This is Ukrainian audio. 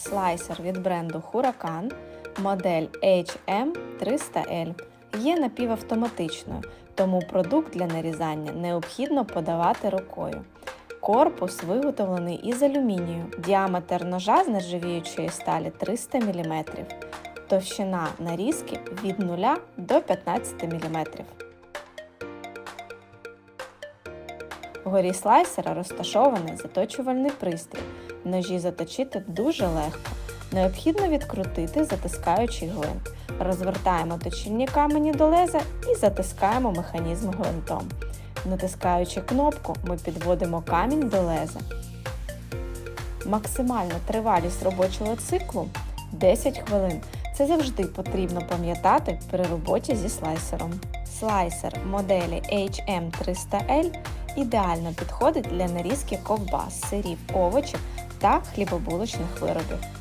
слайсер від бренду Huracan, модель HM300L. Є напівавтоматичною, тому продукт для нарізання необхідно подавати рукою. Корпус виготовлений із алюмінію, діаметр ножа з нержавіючої сталі 300 мм, товщина нарізки від 0 до 15 мм. Вгорі слайсера розташований заточувальний пристрій. Ножі заточити дуже легко. Необхідно відкрутити затискаючий гвинт. Розвертаємо точильні камені до леза і затискаємо механізм гвинтом. Натискаючи кнопку, ми підводимо камінь до леза. Максимальна тривалість робочого циклу 10 хвилин. Це завжди потрібно пам'ятати при роботі зі слайсером. Слайсер моделі HM300L ідеально підходить для нарізки ковбас, сирів, овочів та хлібобулочних виробів.